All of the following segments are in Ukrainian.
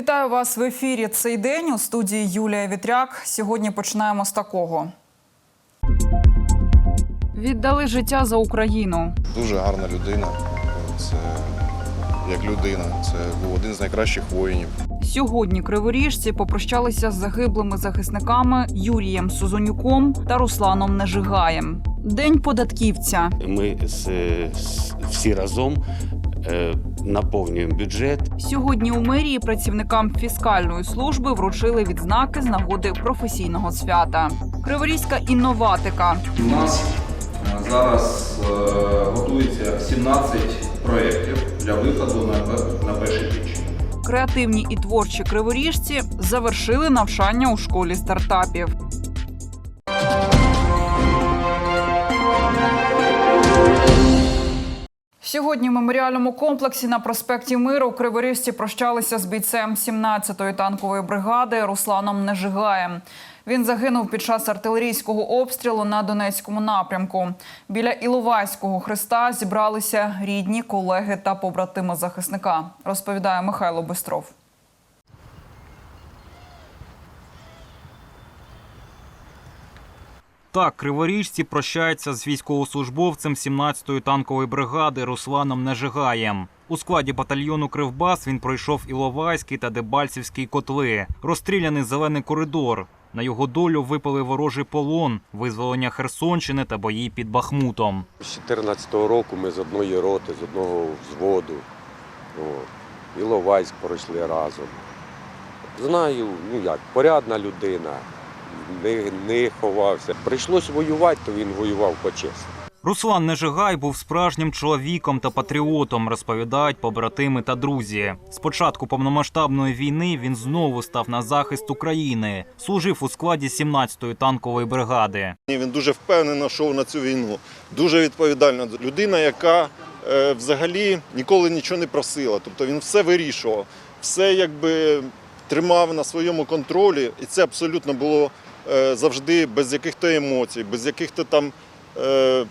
Вітаю вас в ефірі. Цей день у студії Юлія Вітряк. Сьогодні починаємо з такого. Віддали життя за Україну. Дуже гарна людина. Це як людина. Це був один з найкращих воїнів. Сьогодні криворіжці попрощалися з загиблими захисниками Юрієм Сузонюком та Русланом Нежигаєм. День податківця. Ми з, з- всі разом е, наповнюємо бюджет. Сьогодні у мерії працівникам фіскальної служби вручили відзнаки з нагоди професійного свята. Криворізька інноватика. У нас е, зараз е, готується 17 проєктів для виходу на, пе- на перший піч. Креативні і творчі криворіжці завершили навчання у школі стартапів. Сьогодні в меморіальному комплексі на проспекті Миру криворіжці прощалися з бійцем 17-ї танкової бригади Русланом Нежигаєм. Він загинув під час артилерійського обстрілу на Донецькому напрямку. Біля Іловайського хреста зібралися рідні, колеги та побратими захисника. Розповідає Михайло Бистров. Так, криворіжці прощаються з військовослужбовцем 17-ї танкової бригади Русланом Нежигаєм. У складі батальйону Кривбас він пройшов Іловайський та Дебальцівський котли, розстріляний зелений коридор. На його долю випали ворожий полон, визволення Херсонщини та бої під Бахмутом. З 2014 року ми з одної роти, з одного взводу. Іловайськ пройшли разом. Знаю, ну як, порядна людина, не, не ховався. Прийшлось воювати, то він воював по-чесному. Руслан Нежигай був справжнім чоловіком та патріотом, розповідають побратими та друзі. З початку повномасштабної війни він знову став на захист України, служив у складі 17-ї танкової бригади. Він дуже впевнено йшов на цю війну. Дуже відповідальна людина, яка е, взагалі ніколи нічого не просила. Тобто він все вирішував, все якби тримав на своєму контролі, і це абсолютно було завжди без яких-то емоцій, без яких-то там е,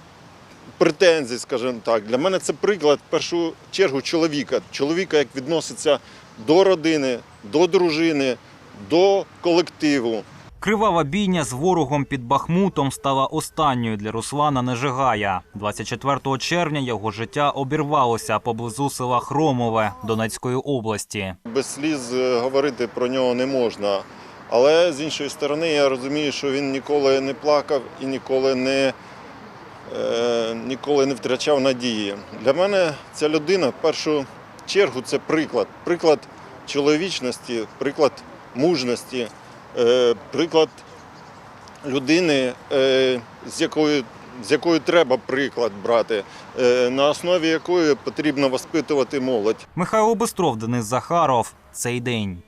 претензій, скажімо так. Для мене це приклад в першу чергу чоловіка. Чоловіка, як відноситься до родини, до дружини, до колективу. Кривава бійня з ворогом під Бахмутом стала останньою для Руслана Нежигая. 24 червня його життя обірвалося поблизу села Хромове Донецької області. Без сліз е, говорити про нього не можна. Але з іншої сторони, я розумію, що він ніколи не плакав і ніколи не, е, ніколи не втрачав надії. Для мене ця людина в першу чергу це приклад. Приклад чоловічності, приклад мужності, е, приклад людини, е, з якою, з якою треба приклад брати, е, на основі якої потрібно воспитувати молодь. Михайло Бистров, Денис Захаров. Цей день.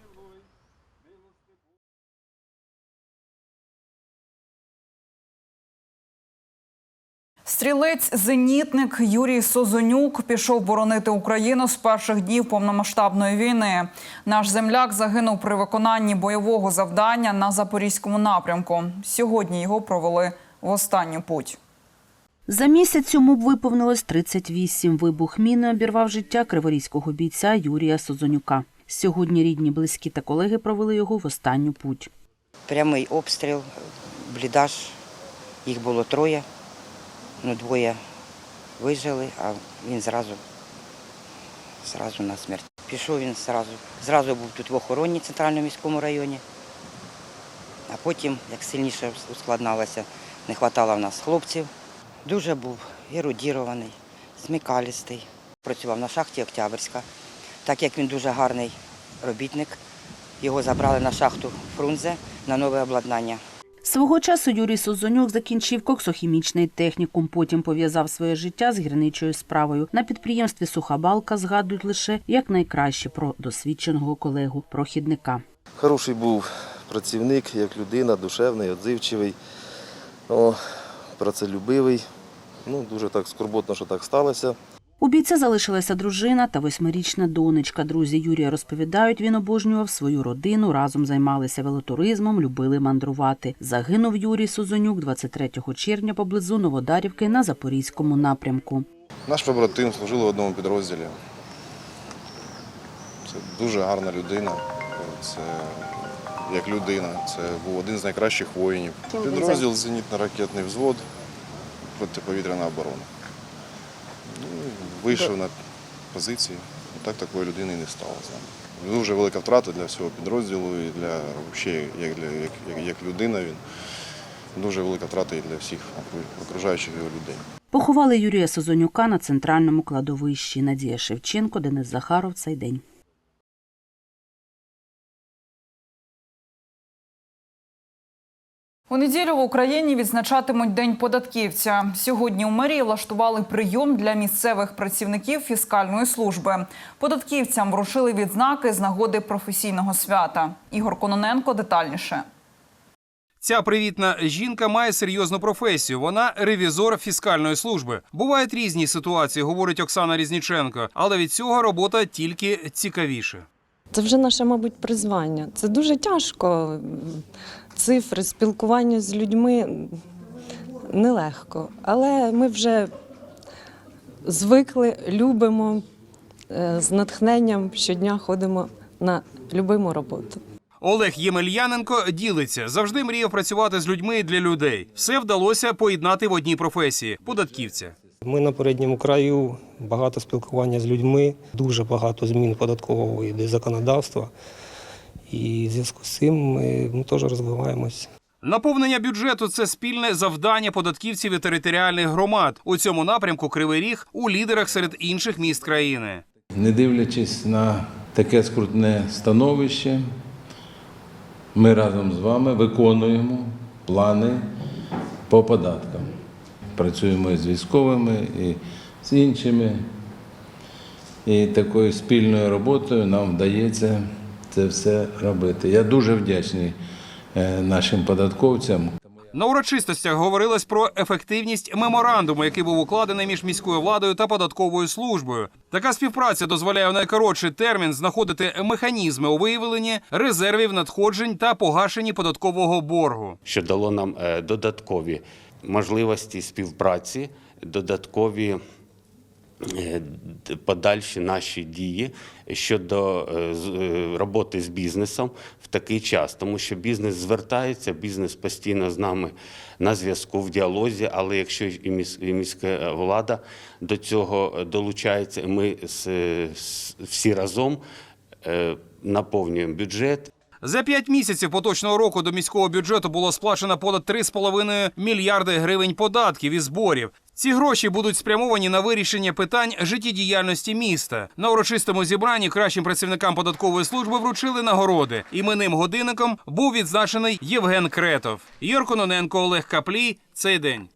Стрілець-зенітник Юрій Созонюк пішов боронити Україну з перших днів повномасштабної війни. Наш земляк загинув при виконанні бойового завдання на запорізькому напрямку. Сьогодні його провели в останню путь. За місяць йому б виповнилось 38. Вибух міни обірвав життя криворізького бійця Юрія Созонюка. Сьогодні рідні, близькі та колеги провели його в останню путь. Прямий обстріл, блідаж. Їх було троє. Ну, двоє вижили, а він зразу, зразу на смерть. Пішов він зразу. Зразу був тут в охороні в центральному міському районі. А потім, як сильніше ускладналося, не вистачало в нас хлопців. Дуже був ерудірований, смікалістий. Працював на шахті Октябрьська. Так як він дуже гарний робітник, його забрали на шахту Фрунзе на нове обладнання. Свого часу Юрій Созонюк закінчив коксохімічний технікум, потім пов'язав своє життя з гірничою справою. На підприємстві Суха балка згадують лише як найкраще про досвідченого колегу прохідника. Хороший був працівник, як людина, душевний, відзивчивий, працелюбивий. Ну, дуже так скорботно, що так сталося. У бійця залишилася дружина та восьмирічна донечка. Друзі Юрія розповідають, він обожнював свою родину, разом займалися велотуризмом, любили мандрувати. Загинув Юрій Сузонюк 23 червня поблизу Новодарівки на Запорізькому напрямку. Наш побратим служив в одному підрозділі. Це дуже гарна людина. це як людина. Це був один з найкращих воїнів. Підрозділ зенітно-ракетний взвод, протиповітряна оборона. Ну, вийшов на позиції. Так такої людини і не стало з нами. Дуже велика втрата для всього підрозділу і для взагалі, як, для, як, як, людина він. Дуже велика втрата і для всіх окружаючих його людей. Поховали Юрія Созонюка на центральному кладовищі. Надія Шевченко, Денис Захаров. Цей день. У неділю в Україні відзначатимуть День податківця. Сьогодні у мерії влаштували прийом для місцевих працівників фіскальної служби. Податківцям вручили відзнаки з нагоди професійного свята. Ігор Кононенко детальніше. Ця привітна жінка має серйозну професію. Вона ревізор фіскальної служби. Бувають різні ситуації, говорить Оксана Різніченко, але від цього робота тільки цікавіше. Це вже наше, мабуть, призвання. Це дуже тяжко. Цифри, спілкування з людьми нелегко. Але ми вже звикли, любимо, е, з натхненням щодня ходимо на любиму роботу. Олег Ємельяненко ділиться. Завжди мріяв працювати з людьми і для людей. Все вдалося поєднати в одній професії податківця. Ми на передньому краю багато спілкування з людьми, дуже багато змін податкового і законодавства. І в зв'язку з цим ми, ми теж розвиваємось. Наповнення бюджету це спільне завдання податківців і територіальних громад. У цьому напрямку Кривий Ріг у лідерах серед інших міст країни. Не дивлячись на таке скрутне становище, ми разом з вами виконуємо плани по податкам. Працюємо і з військовими, і з іншими. І такою спільною роботою нам вдається це все робити. Я дуже вдячний е, нашим податковцям. На урочистостях говорилось про ефективність меморандуму, який був укладений між міською владою та податковою службою. Така співпраця дозволяє в найкоротший термін знаходити механізми у виявленні резервів надходжень та погашенні податкового боргу. що дало нам е, додаткові можливості співпраці, додаткові подальші наші дії щодо е, е, роботи з бізнесом в такий час, тому що бізнес звертається, бізнес постійно з нами на зв'язку в діалозі. Але якщо і міська влада до цього долучається, ми всі разом е, наповнюємо бюджет. За п'ять місяців поточного року до міського бюджету було сплачено понад 3,5 мільярди гривень податків і зборів. Ці гроші будуть спрямовані на вирішення питань життєдіяльності міста. На урочистому зібранні кращим працівникам податкової служби вручили нагороди. Іменним годинником був відзначений Євген Кретов. Юр Кононенко, Олег Каплій. Цей день.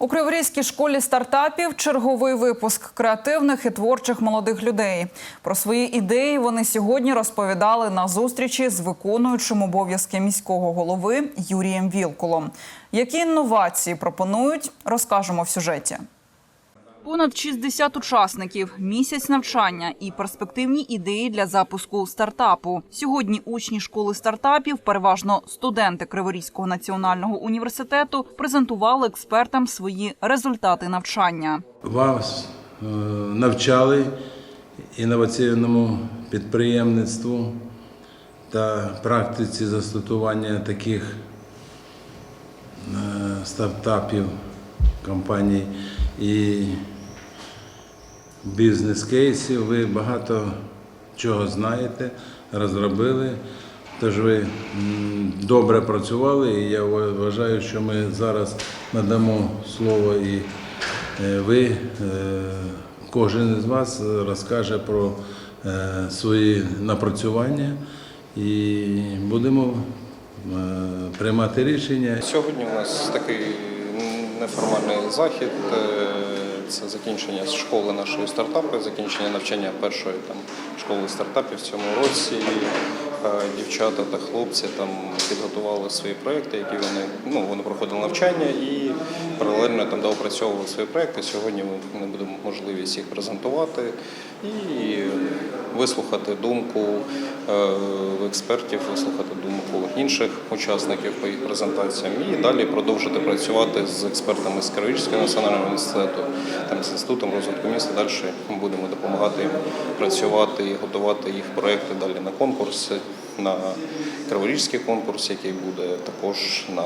У Криворізькій школі стартапів черговий випуск креативних і творчих молодих людей. Про свої ідеї вони сьогодні розповідали на зустрічі з виконуючим обов'язки міського голови Юрієм Вілкулом. Які інновації пропонують, розкажемо в сюжеті. Понад 60 учасників, місяць навчання і перспективні ідеї для запуску стартапу. Сьогодні учні школи стартапів, переважно студенти Криворізького національного університету, презентували експертам свої результати навчання. Вас е, навчали інноваційному підприємництву та практиці застосування таких е, стартапів, компаній і бізнес-кейсів. Ви багато чого знаєте, розробили. Тож ви добре працювали, і я вважаю, що ми зараз надамо слово і е, ви, е, кожен із вас розкаже про е, свої напрацювання і будемо приймати рішення. Сьогодні у нас такий неформальний захід. е, Це закінчення школи нашої стартапи, закінчення навчання першої там школи стартапів в цьому році. Е, Дівчата та хлопці там підготували свої проекти, які вони ну вони проходили навчання і паралельно там доопрацьовували свої проекти. Сьогодні ми будемо можливість їх презентувати і вислухати думку е, експертів, вислухати думку інших учасників по їх презентаціям, і далі продовжити працювати з експертами з Київського національного університету, там з інститутом розвитку міста. Далі ми будемо допомагати їм працювати і готувати їх проекти далі на конкурси, на Криворізький конкурс, який буде також на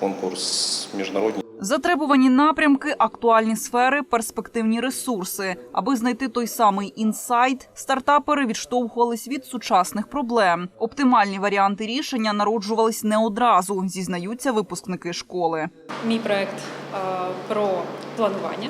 конкурс міжнародні. Затребувані напрямки, актуальні сфери, перспективні ресурси. Аби знайти той самий інсайт, стартапери відштовхувались від сучасних проблем. Оптимальні варіанти рішення народжувались не одразу, зізнаються випускники школи. Мій проект е, про планування.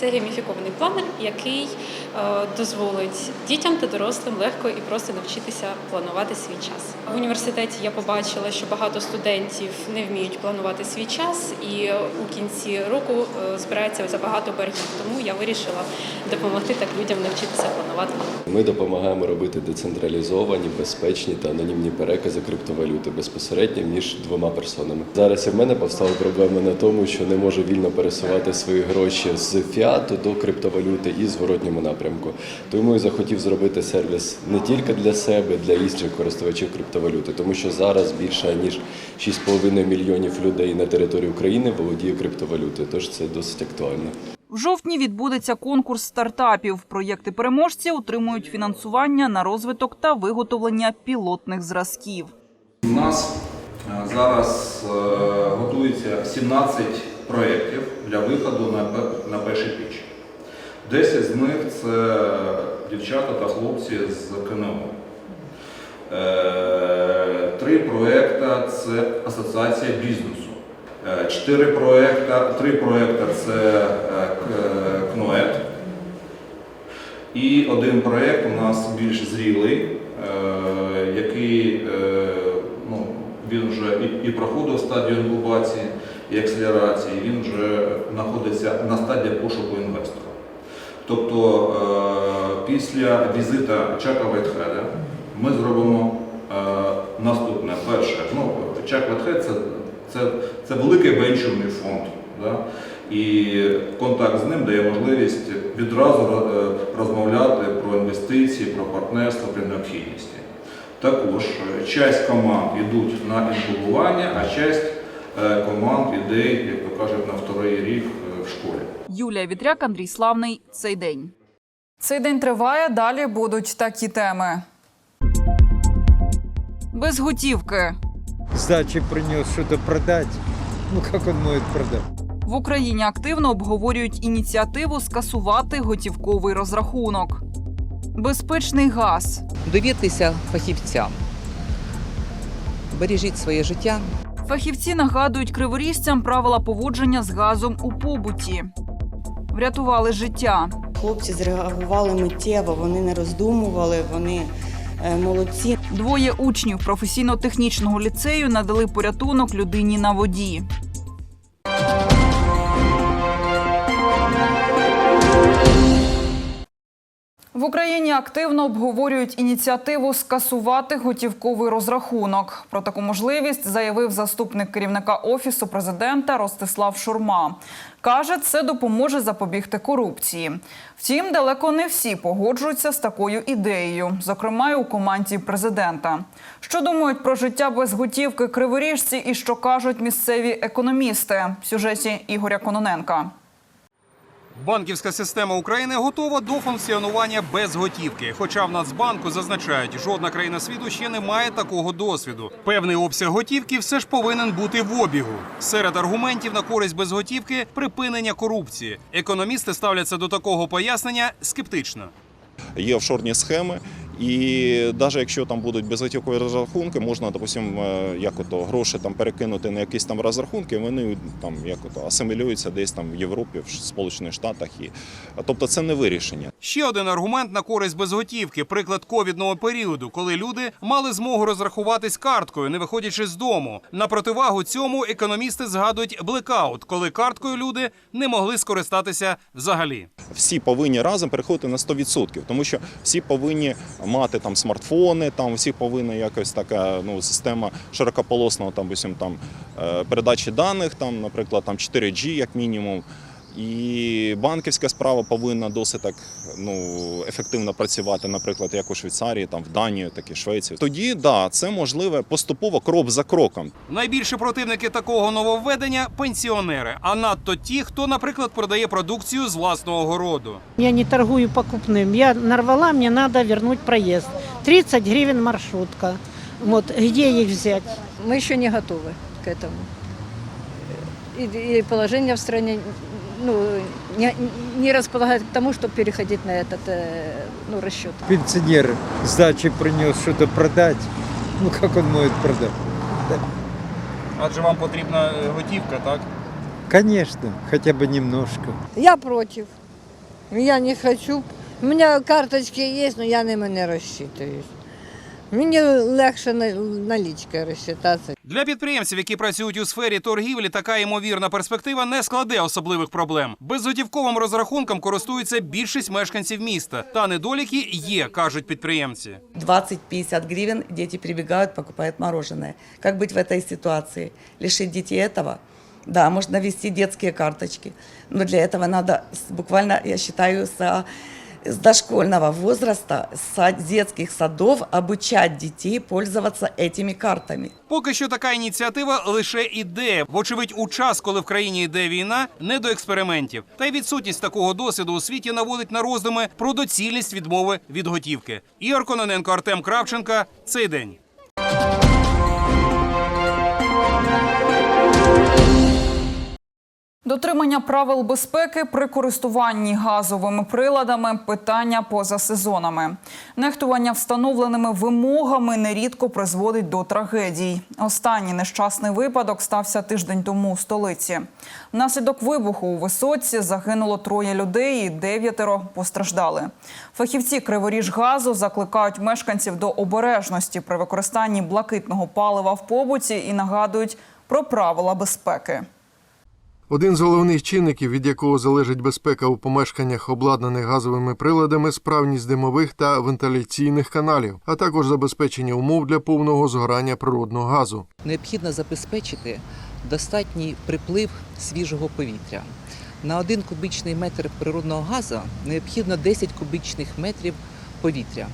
Це гейміфікований планер, який е, дозволить дітям та дорослим легко і просто навчитися планувати свій час. В університеті я побачила, що багато студентів не вміють планувати свій час, і у кінці року е, збирається забагато боргів. Тому я вирішила допомогти так людям навчитися планувати. Ми допомагаємо робити децентралізовані, безпечні та анонімні перекази криптовалюти безпосередньо між двома персонами. Зараз і в мене повстала проблема на тому, що не можу вільно пересувати свої гроші з фіату до криптовалюти і зворотньому напрямку. Тому і захотів зробити сервіс не тільки для себе, для інших користувачів криптовалюти, тому що зараз більше ніж 6,5 мільйонів людей на території України володіє криптовалютою. Тож це досить актуально. В жовтні відбудеться конкурс стартапів. Проєкти переможці отримують фінансування на розвиток та виготовлення пілотних зразків. У нас е, зараз е, готується 17 проєктів для виходу на, пе- перший піч. 10 з них це дівчата та хлопці з КНО. Е, Три проєкти це асоціація бізнесу. Е, Чотири проєкти, три проєкти це е, КНОЕТ. І один проєкт у нас більш зрілий, який ну, він вже і, проходив стадію інкубації і акселерації, він вже знаходиться на стадії пошуку інвестора. Тобто е, після візита Чака Вайтхеда ми зробимо е, наступне. Перше, ну, Чак Вайтхед це, це, це великий венчурний фонд. Да? І контакт з ним дає можливість відразу е, розмовляти про інвестиції, про партнерство при необхідності. Також часть команд йдуть на інкубування, а часть команд іде, як то кажуть, на вторий рік е, в школі. Юлія Вітряк, Андрій Славний. Цей день. Цей день триває. Далі будуть такі теми. Без готівки. Сдачи принес что-то продать. Ну как он может продать? В Україні активно обговорюють ініціативу скасувати готівковий розрахунок. Безпечний газ. Довіртеся фахівцям. Бережіть своє життя. Фахівці нагадують криворіжцям правила поводження з газом у побуті. Врятували життя. Хлопці зреагували миттєво, вони не роздумували, вони е, молодці. Двоє учнів професійно-технічного ліцею надали порятунок людині на воді. В Україні активно обговорюють ініціативу скасувати готівковий розрахунок. Про таку можливість заявив заступник керівника офісу президента Ростислав Шурма. Каже, це допоможе запобігти корупції. Втім, далеко не всі погоджуються з такою ідеєю, зокрема у команді президента. Що думають про життя без готівки криворіжці і що кажуть місцеві економісти в сюжеті Ігоря Кононенка. Банківська система України готова до функціонування без готівки. Хоча в Нацбанку зазначають, жодна країна світу ще не має такого досвіду. Певний обсяг готівки все ж повинен бути в обігу. Серед аргументів на користь безготівки припинення корупції. Економісти ставляться до такого пояснення скептично. Є офшорні схеми, і навіть якщо там будуть безготівкові розрахунки, можна, допустим, е, як ото гроші там перекинути на якісь там розрахунки, вони там як ото асимілюються десь там в Європі, в Сполучених Штатах. І тобто це не вирішення. Ще один аргумент на користь безготівки приклад ковідного періоду, коли люди мали змогу розрахуватись карткою, не виходячи з дому. На противагу цьому економісти згадують блекаут, коли карткою люди не могли скористатися взагалі. Всі повинні разом переходити на 100%, тому що всі повинні мати там смартфони, там всі повинні якось така ну система широкополосного там, усім, там е, передачі даних, там, наприклад, там 4G як мінімум. І банківська справа повинна досить так ну, ефективно працювати, наприклад, як у Швейцарії, там в Данії, так і Швеції. Тоді да, це можливе поступово крок за кроком. Найбільші противники такого нововведення пенсіонери, а надто ті, хто, наприклад, продає продукцію з власного городу. Я не торгую покупным. Я нарвала, мне надо вернуть проезд. 30 гривен маршрутка. Вот где их взять? Мы еще не готовы к этому. И, и положение в стране ну, не, не располагает к тому, чтобы переходить на этот э, ну, расчет. Пенсионер сдачи принес что-то продать. Ну как он может продать? Адже вам потрібна готівка, так? Конечно, хотя бы немножко. Я против. Я не хочу. У меня карточки есть, но я ними не розчитуюсь. Мені легше на- налічкою розчитатися. Для підприємців, які працюють у сфері торгівлі, така ймовірна перспектива не складе особливих проблем. Безготівковим розрахунком користуються більшість мешканців міста. Та недоліки є, кажуть підприємці. 20-50 гривен дети прибегают, покупают мороженое. Как быть в этой ситуации? Лишить детей этого? Да, можно ввести детские карточки, но для этого надо с- буквально, я считаю, со, с дошкольного возраста, с детских садов обучать детей пользоваться этими картами. Поки що така ініціатива лише ідея. Вочевидь, у час, коли в країні йде війна, не до експериментів. Та й відсутність такого досвіду у світі наводить на роздуми про доцільність відмови від готівки. Ігор Кононенко, Артем Кравченка. Цей день. Дотримання правил безпеки при користуванні газовими приладами питання поза сезонами. Нехтування встановленими вимогами нерідко призводить до трагедій. Останній нещасний випадок стався тиждень тому у столиці. Внаслідок вибуху у висоці загинуло троє людей і дев'ятеро постраждали. Фахівці Криворіжгазу закликають мешканців до обережності при використанні блакитного палива в побуті і нагадують про правила безпеки. Один з головних чинників, від якого залежить безпека у помешканнях, обладнаних газовими приладами, справність димових та вентиляційних каналів, а також забезпечення умов для повного згорання природного газу. Необхідно забезпечити достатній приплив свіжого повітря. На один кубічний метр природного газу необхідно 10 кубічних метрів повітря.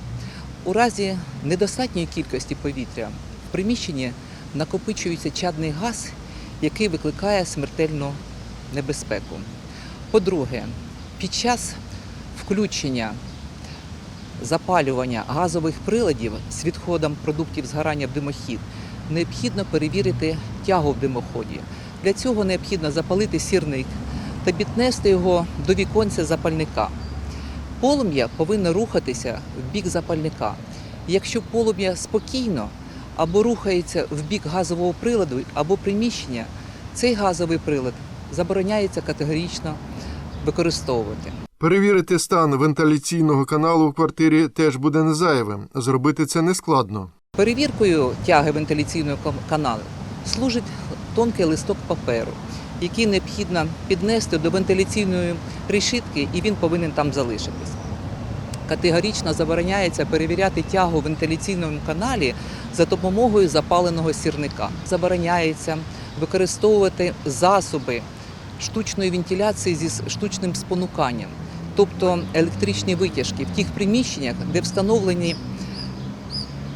У разі недостатньої кількості повітря в приміщенні накопичується чадний газ, який викликає смертельну небезпеку. По-друге, під час включення запалювання газових приладів з відходом продуктів згорання в димохід необхідно перевірити тягу в димоході. Для цього необхідно запалити сірник та піднести його до віконця запальника. Полум'я повинно рухатися в бік запальника. Якщо полум'я спокійно або рухається в бік газового приладу або приміщення, цей газовий прилад забороняється категорично використовувати. Перевірити стан вентиляційного каналу в квартирі теж буде незайвим. Зробити це нескладно. Перевіркою тяги вентиляційного каналу служить тонкий листок паперу, який необхідно піднести до вентиляційної решітки, і він повинен там залишитись. Категорично забороняється перевіряти тягу в вентиляційному каналі за допомогою запаленого сірника. Забороняється використовувати засоби штучної вентиляції зі штучним спонуканням, тобто електричні витяжки в тих приміщеннях, де встановлені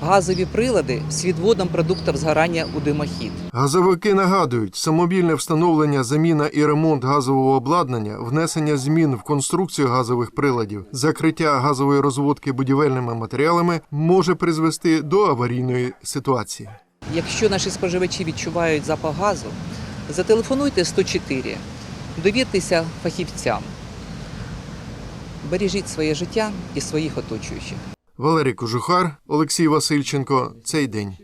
газові прилади з відводом продуктів згорання у димохід. Газовики нагадують, самобільне встановлення, заміна і ремонт газового обладнання, внесення змін в конструкцію газових приладів, закриття газової розводки будівельними матеріалами може призвести до аварійної ситуації. Якщо наші споживачі відчувають запах газу, зателефонуйте 104, довіртеся фахівцям. Бережіть своє життя і своїх оточуючих. Валерій Кожухар, Олексій Васильченко. Цей день.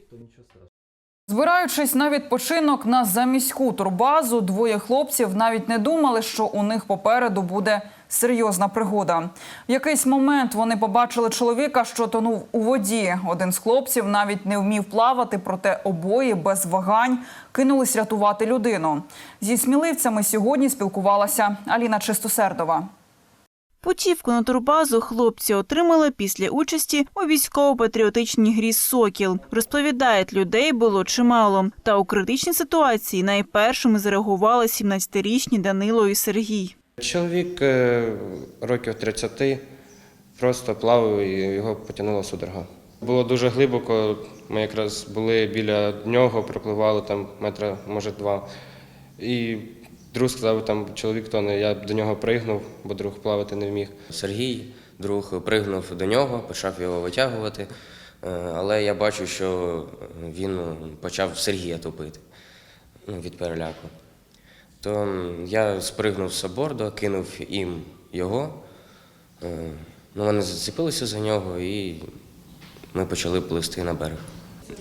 Збираючись на відпочинок на заміську турбазу, двоє хлопців навіть не думали, що у них попереду буде серйозна пригода. В якийсь момент вони побачили чоловіка, що тонув у воді. Один з хлопців навіть не вмів плавати, проте обоє без вагань кинулись рятувати людину. Зі сміливцями сьогодні спілкувалася Аліна Чистосердова. Путівку на турбазу хлопці отримали після участі у військово-патріотичній грі Сокіл. Розповідають, людей було чимало. Та у критичній ситуації найпершими зареагували 17-річні Данило і Сергій. Чоловік е, років 30 просто плавав і його потягнула судорога. Було дуже глибоко. Ми якраз були біля нього, пропливали там метра, може, два. І друг сказав, там чоловік тоне. Я до нього пригнув, бо друг плавати не вміг. Сергій, друг, пригнув до нього, почав його витягувати, Е, але я бачу, що він почав Сергія топити ну, від переляку. То я спригнув з борду, кинув їм його. Е, Ну, вони зацепилися за нього і ми почали плисти на берег.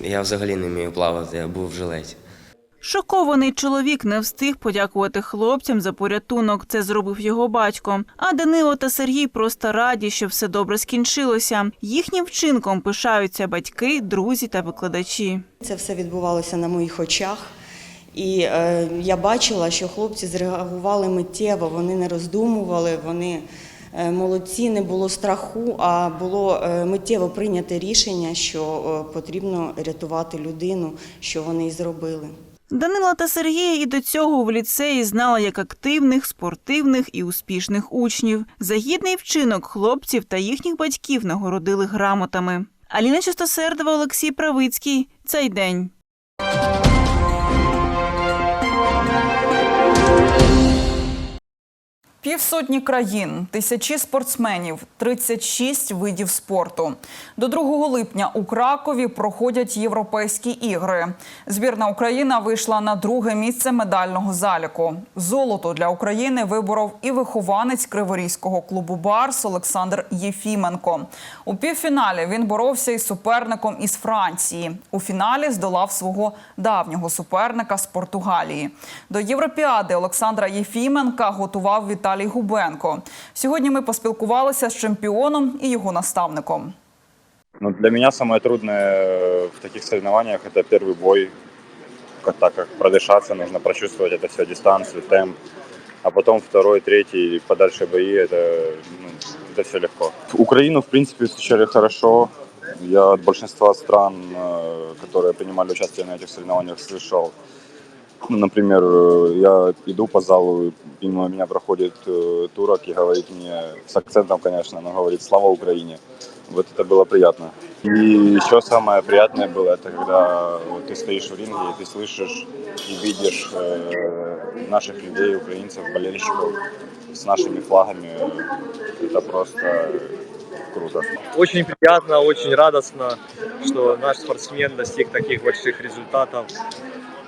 Я взагалі не вмію плавати, я був в жилеті. Шокований чоловік не встиг подякувати хлопцям за порятунок. Це зробив його батько. А Данило та Сергій просто раді, що все добре скінчилося. Їхнім вчинком пишаються батьки, друзі та викладачі. Це все відбувалося на моїх очах. І е, я бачила, що хлопці зреагували миттєво, вони не роздумували, вони е, молодці, не було страху, а було е, миттєво прийняте рішення, що е, потрібно рятувати людину, що вони і зробили. Данила та Сергія і до цього в ліцеї знала як активних, спортивних і успішних учнів. За гідний вчинок хлопців та їхніх батьків нагородили грамотами. Аліна Чистосердова, Олексій Правицький. Цей день. Півсотні країн, тисячі спортсменів, 36 видів спорту. До 2 липня у Кракові проходять європейські ігри. Збірна Україна вийшла на друге місце медального заліку. Золото для України виборов і вихованець криворізького клубу Барс Олександр Єфіменко. У півфіналі він боровся із суперником із Франції. У фіналі здолав свого давнього суперника з Португалії. До Європіади Олександра Єфіменка готував Віталій Губенко. Сьогодні ми поспілкувалися з чемпіоном і його наставником. Ну, для меня самое трудное э, в таких соревнованиях это первый бой, как, так как продышаться, нужно прочувствовать это все, дистанцию, темп. А потом второй, третий, подальше бои, это, ну, это все легко. Украину, в принципе, встречали хорошо. Я от большинства стран, э, которые принимали участие на этих соревнованиях, слышал. Ну, например, э, я иду по залу, мимо меня проходит э, турок и говорит мне, с акцентом, конечно, но говорит «Слава Украине!». Вот это было приятно. И еще самое приятное было, это когда вот ты стоишь в ринге, и ты слышишь и видишь э, наших людей, украинцев, болельщиков с нашими флагами. Это просто круто. Очень приятно, очень радостно, что наш спортсмен достиг таких больших результатов.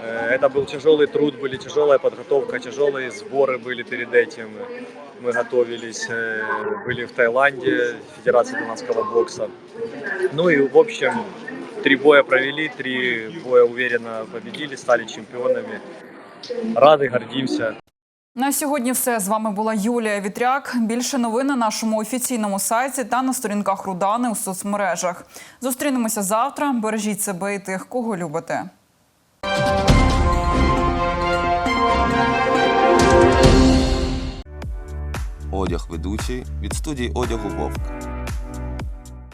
Э, Это был тяжелый труд, были тяжелая подготовка, тяжелые сборы были перед этим. Мы готовились, э, были в Таиланде, Федерация донатского бокса. Ну и в общем, три боя провели, три боя уверенно победили, стали чемпионами. Рады, гордимся. На сьогодні все з вами була Юлія Вітряк. Більше новин на нашому офіційному сайті та на сторінках Рудани у соцмережах. Зустрінемося завтра. Бережіть себе і тих, кого любите. Одяг ведучий від студії одягу Вовк.